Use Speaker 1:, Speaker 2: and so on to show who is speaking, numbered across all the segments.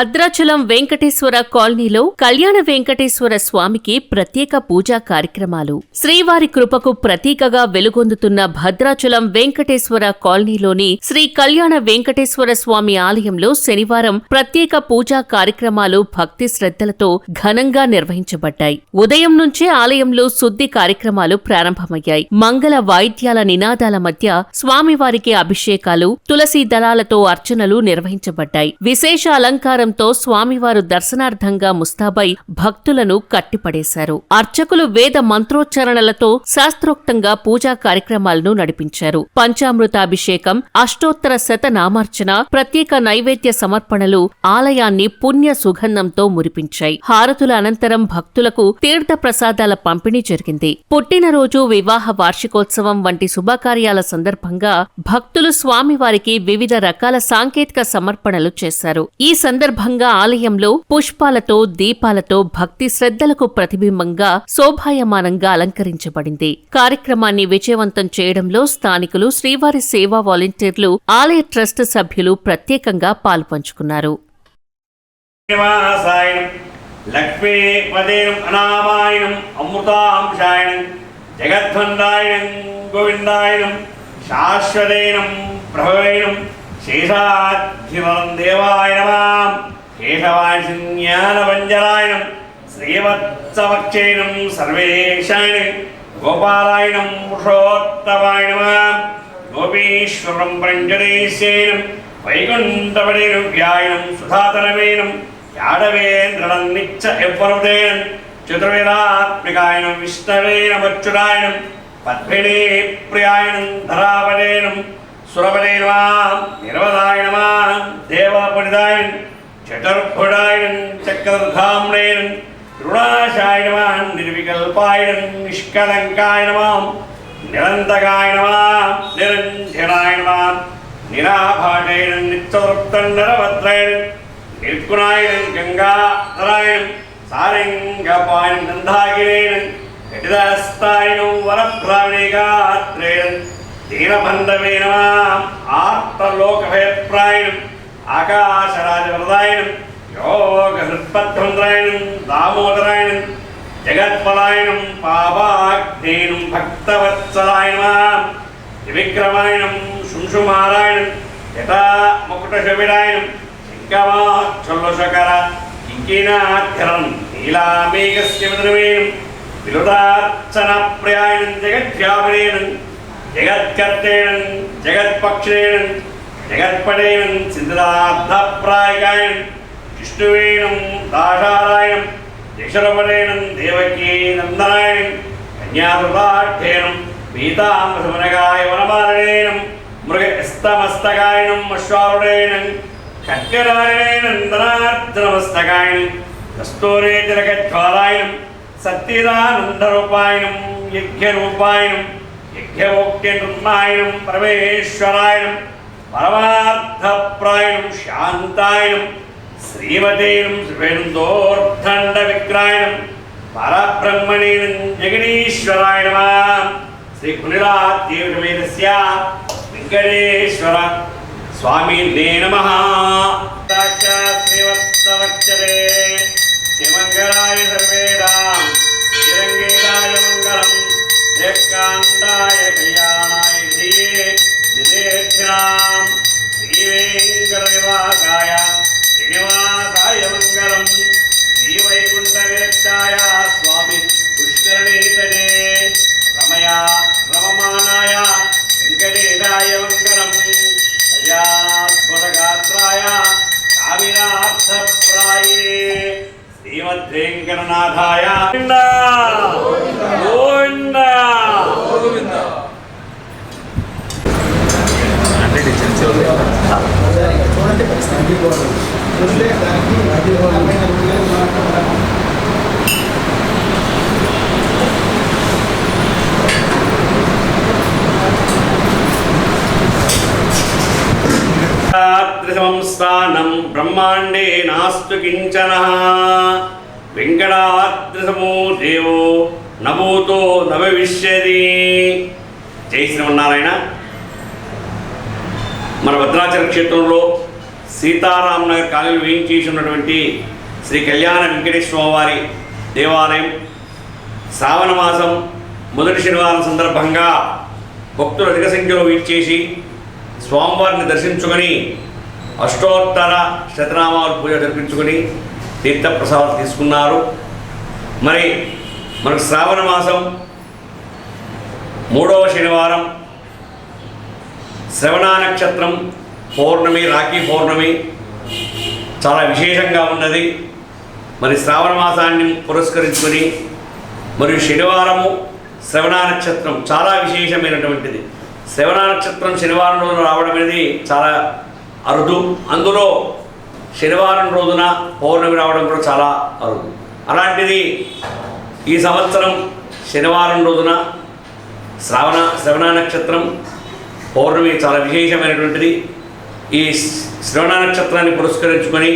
Speaker 1: భద్రాచలం వెంకటేశ్వర కాలనీలో కళ్యాణ వెంకటేశ్వర స్వామికి ప్రత్యేక పూజా కార్యక్రమాలు. శ్రీవారి కృపకు ప్రతీకగా వెలుగొందుతున్న భద్రాచలం వెంకటేశ్వర కాలనీలోని శ్రీ కళ్యాణ వెంకటేశ్వర స్వామి ఆలయంలో శనివారం ప్రత్యేక పూజా కార్యక్రమాలు భక్తి శ్రద్ధలతో ఘనంగా నిర్వహించబడ్డాయి. ఉదయం నుంచే ఆలయంలో శుద్ధి కార్యక్రమాలు ప్రారంభమయ్యాయి. మంగళ వాయిద్యాల నినాదాల మధ్య స్వామివారికి అభిషేకాలు తులసి దళాలతో అర్చనలు నిర్వహించబడ్డాయి. విశేష అలంకారం అలంకారంతో స్వామివారు దర్శనార్థంగా ముస్తాబై భక్తులను కట్టిపడేశారు. అర్చకులు వేద మంత్రోచ్చారణలతో శాస్త్రోక్తంగా పూజా కార్యక్రమాలను నడిపించారు. పంచామృతాభిషేకం అష్టోత్తర శతనామార్చన ప్రత్యేక నైవేద్య సమర్పణలు ఆలయాన్ని పుణ్య సుగంధంతో మురిపించాయి. హారతుల అనంతరం భక్తులకు తీర్థ ప్రసాదాల పంపిణీ జరిగింది. పుట్టినరోజు వివాహ వార్షికోత్సవం వంటి శుభకార్యాల సందర్భంగా భక్తులు స్వామివారికి వివిధ రకాల సాంకేతిక సమర్పణలు చేశారు. ఈ సందర్భంగా సందర్భంగా ఆలయంలో పుష్పాలతో దీపాలతో భక్తి శ్రద్ధలకు ప్రతిబింబంగా శోభాయమానంగా అలంకరించబడింది. కార్యక్రమాన్ని విజయవంతం చేయడంలో స్థానికులు శ్రీవారి సేవా వాలంటీర్లు ఆలయ ట్రస్ట్ సభ్యులు ప్రత్యేకంగా పాల్పంచుకున్నారు.
Speaker 2: అనామాయనం అమృతాంశాయనం జగద్వందాయనం గోవిందాయనం శాశ్వతైనం ప్రభవైనం శేషాధివరం దేవాయ నమాం. కేశవాసిజ్ఞానవంజనాయనం శ్రీవత్సవక్షేణం సర్వేశాయనం గోపాలాయనం పురుషోత్తమాయ నమాం. గోపీశ్వరం పంచదేశేనం వైకుంఠపడిరువ్యాయనం సుధాతరమేనం యాడవేంద్రణం నిచ్చ యవ్వనుదేనం చతుర్వేదాత్మికాయనం విష్ణవేన విష్ణవేనమచ్యుతాయనం పద్మిణీ ప్రియాయనం ధరావదేనం సురవదేనమాం నిర్వదాయనమాం దేవపడిదాయన్ చతుర్భుడాయనం చక్రధామ్నేనం రుణాశాయనమాం నిర్వికల్పాయనం నిష్కలంకాయనమాం నిరంతకాయ నమాం నిరంజనాయ నమాం నిరాభాటైనం నిత్యవృత్తండరభద్రైనం నిర్గుణాయనం గంగాధరాయణం సారంగపాయనం నందాగిరేణం కటిదాస్తాయనం వరప్రావణిగాత్రేణం దీనబంధవే నమాం ఆర్తలోకభయప్రాయణం ఆకాశరాజవరదాయనం యోగహృత్పద్భంద్రాయణం దామోదరాయణం జగత్పలాయనం పాపాగ్నేయం భక్తవత్సలాయనం త్రివిక్రమాయణం శుంశుమారాయణం యథా ముకుటశవిరాయణం శంకమాక్షుల్లశకర కింకినాధ్యరం నీలామేఘస్య విలుదార్చన ప్రయాణం జగద్వ్యాపనేనం ജഗത്കർത്തേണൻ ജഗത്പക്ഷേണൻ ജഗത്പടേണൻ സിദ്ധാർത്ഥപ്രായകായൻ വിഷ്ണുവേണം ദാഷാരായണം ദക്ഷരപടേണം ദേവകീ നന്ദനായണൻ കന്യാതൃതാഠ്യേണം പീതാമൃതമനകായ വനപാലനേനം മൃഗസ്തമസ്തകായനം അശ്വാരുടേനം കക്കരായണേനന്ദനാർദ്രമസ്തകായനം കസ്തൂരേതരകജ്വാലായനം സത്യതാനന്ദരൂപായനം യജ്ഞരൂപായനം సత్యదానందరూపాయనం యజ్ఞరూపాయనం పరమేశ్వరాయనం పరమార్థప్రాయణం శాంతాయనం శ్రీమతేనం శ్రీవేణుదోర్ధండ విక్రాయణం పరబ్రహ్మణేనం జగదీశ్వరాయ నమ శ్రీ కునిరాద్యేష వెంకటేశ్వర స్వామి నే నమ. శ్రీవత్సవక్షరే. శ్రీమంగళాయ సర్వే శ్రీకాంతాయ కళ్యాణాయ శ్రీయే నిదేక్షిణాం శ్రీవేంకటనివాసాయ శ్రీనివాసాయ మంగళం. శ్రీవైకుంఠ విరక్తాయ స్వామి పుష్కరణీతనే. రమయా రమమానాయ వెంకటేశాయ మంగళం. కళ్యాణాత్మగాత్రాయ కామినార్థప్రాయినే శ్రీమద్వేంకటనాథాయ. గోవిందా! స్థానం బ్రహ్మాండే నాస్తు కించన. వెంకటాద్రిసమో దేవో నభూతో నభవిష్యది జై శ్రీమన్నారాయణ. మన భద్రాచల క్షేత్రంలో సీతారాం నగర్ కాలనీలో వేయించేసి ఉన్నటువంటి శ్రీ కళ్యాణ వెంకటేశ్వర వారి దేవాలయం శ్రావణ మాసం మొదటి శనివారం సందర్భంగా భక్తులు అధిక సంఖ్యలో వీడ్చేసి స్వామివారిని దర్శించుకొని అష్టోత్తర శతనామాలు పూజ జరిపించుకొని తీర్థప్రసాదాలు తీసుకున్నారు. మరి మనకు శ్రావణ మాసం మూడవ శనివారం శ్రవణ నక్షత్రం పౌర్ణమి రాఖీ పౌర్ణమి చాలా విశేషంగా ఉన్నది. మరి శ్రావణ మాసాన్ని పురస్కరించుకొని మరియు శనివారము శ్రవణ నక్షత్రం చాలా విశేషమైనటువంటిది. శ్రవణ నక్షత్రం శనివారం రోజున రావడం అనేది చాలా అరుదు. అందులో శనివారం రోజున పౌర్ణమి రావడం కూడా చాలా అరుదు. అలాంటిది ఈ సంవత్సరం శనివారం రోజున శ్రావణ శ్రవణ నక్షత్రం పౌర్ణమి చాలా విశేషమైనటువంటిది. ఈ శ్రవణ నక్షత్రాన్ని పురస్కరించుకొని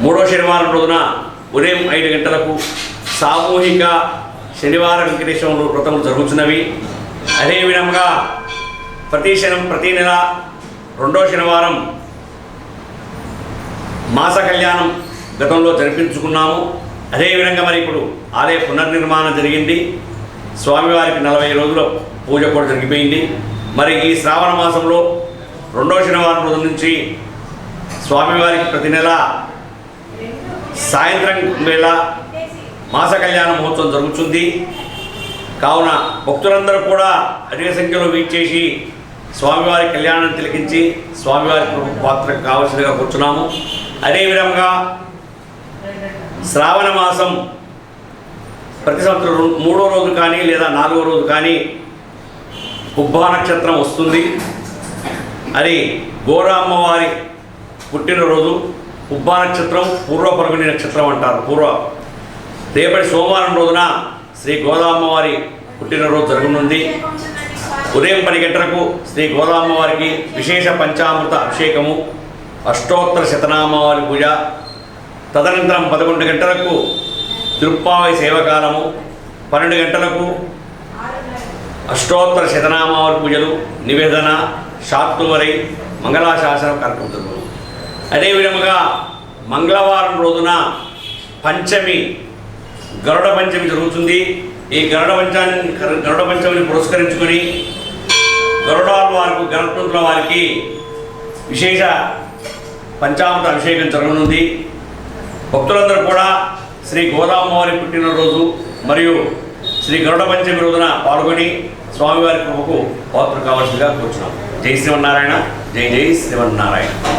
Speaker 2: మూడో శనివారం రోజున ఉదయం ఐదు గంటలకు సామూహిక శనివార వెంకటేశ్వరంలో వ్రతములు జరుగుతున్నవి. అదే విధంగా ప్రతి శనం ప్రతి నెల రెండో శనివారం మాస కళ్యాణం గతంలో జరిపించుకున్నాము. అదేవిధంగా మరి ఇప్పుడు ఆలయ పునర్నిర్మాణం జరిగింది. స్వామివారికి నలభై రోజుల పూజ కూడా జరిగిపోయింది. మరి ఈ శ్రావణ మాసంలో రెండో శనివారం రోజు నుంచి స్వామివారికి ప్రతి నెల సాయంత్రం వేళ మాస కళ్యాణ మహోత్సవం జరుగుతుంది. కావున భక్తులందరూ కూడా అధిక సంఖ్యలో వీచేసి స్వామివారి కళ్యాణం తిలకించి స్వామివారి పాత్ర కావలసిందిగా కూర్చున్నాము. అదేవిధంగా శ్రావణ మాసం ప్రతి సంవత్సరం మూడో రోజు కానీ లేదా నాలుగో రోజు కానీ ఉబ్బా నక్షత్రం వస్తుంది. అది గోరా అమ్మవారి పుట్టినరోజు ఉబ్బా నక్షత్రం పూర్వ పరుగుని నక్షత్రం అంటారు పూర్వ. రేపటి సోమవారం రోజున శ్రీ గోదామ్మవారి పుట్టినరోజు జరగనుంది. ఉదయం పది గంటలకు శ్రీ గోదామ్మవారికి విశేష పంచామృత అభిషేకము అష్టోత్తర శతనామవారి పూజ తదనంతరం పదకొండు గంటలకు తిరుప్పావై సేవకాలము పన్నెండు గంటలకు అష్టోత్తర శతనామవారి పూజలు నివేదన శాత్తువరై మంగళాశాసనం కనుకుంటున్నాము అదే అదేవిధముగా మంగళవారం రోజున పంచమి గరుడ పంచమి జరుగుతుంది. ఈ గరుడ పంచాన్ని గరుడ పంచమిని పురస్కరించుకొని గరుడాల వారికి గరుత్మంతుల వారికి విశేష పంచామృత అభిషేకం జరగనుంది. భక్తులందరూ కూడా శ్రీ గోదామ్మవారి పుట్టినరోజు మరియు శ్రీ గరుడ పంచమి రోజున పాల్గొని స్వామివారి కృపకు పాత్ర కావాల్సిందిగా కూర్చున్నాం. జై శ్రీమన్నారాయణ జై జై శ్రీమన్నారాయణ.